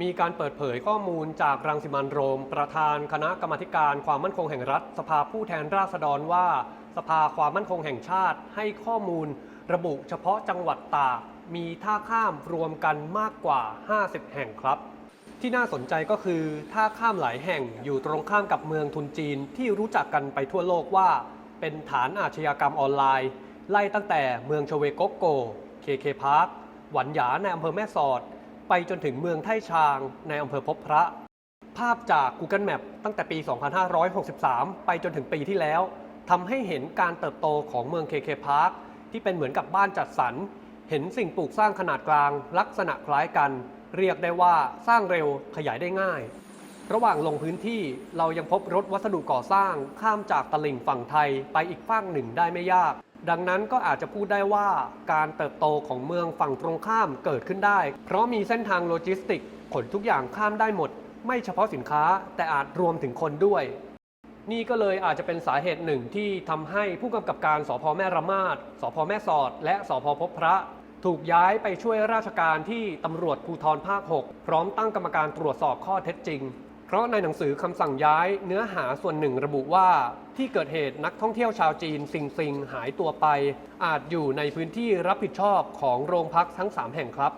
มีการเปิดเผยข้อมูลจากรังสิมันโรม ประธานคณะกรรมการความมั่นคงแห่งรัฐ สภาผู้แทนราษฎรว่า สภาความมั่นคงแห่งชาติให้ข้อมูล ระบุเฉพาะจังหวัดตากมีท่าข้ามรวมกันมากกว่า 50 แห่งครับ ที่น่าสนใจก็คือท่าข้ามหลายแห่งอยู่ตรงข้ามกับเมืองทุนจีนที่รู้จักกันไปทั่วโลกว่า เป็นฐานอาชญากรรมออนไลน์ ไล่ตั้งแต่เมืองชเวโกโกเคเคพาร์คหวันหยาในอำเภอแม่สอด ไปจนถึงเมืองไท่ชางในอำเภอพบพระ ภาพจาก Google Map ตั้งแต่ปี 2563 ไปจนถึงปีที่แล้วทำให้เห็นการเติบโตของเมืองเคเคพาร์คที่เป็นเหมือนกับบ้านจัดสรร เห็นสิ่งปลูกสร้างขนาดกลาง ลักษณะคล้ายกัน เรียกได้ว่าสร้างเร็วขยายได้ง่าย ระหว่างลงพื้นที่เรายังพบรถวัสดุก่อสร้างข้ามจากตลิ่งฝั่งไทยไปอีกฝั่งหนึ่งได้ไม่ยาก ดังนั้นก็อาจจะพูดได้ว่าการเติบโตของเมืองฝั่งตรงข้ามเกิดขึ้นได้ เพราะมีเส้นทางโลจิสติก ขนทุกอย่างข้ามได้หมด ไม่เฉพาะสินค้าแต่อาจรวมถึงคนด้วย นี่ก็เลยอาจจะเป็นสาเหตุหนึ่งที่ทำให้ผู้กำกับการสพแม่ระมาดสพแม่สอด และสพพบพระ ถูกย้ายไปช่วยราชการที่ตำรวจภูธรภาค 6 พร้อมตั้งกรรมการตรวจสอบข้อเท็จจริง เพราะในหนังสือคำสั่งย้ายเนื้อหาส่วนหนึ่งระบุว่า ที่เกิดเหตุนักท่องเที่ยวชาวจีนซิงซิงหายตัวไป อาจอยู่ในพื้นที่รับผิดชอบของโรงพักทั้ง 3 แห่งครับ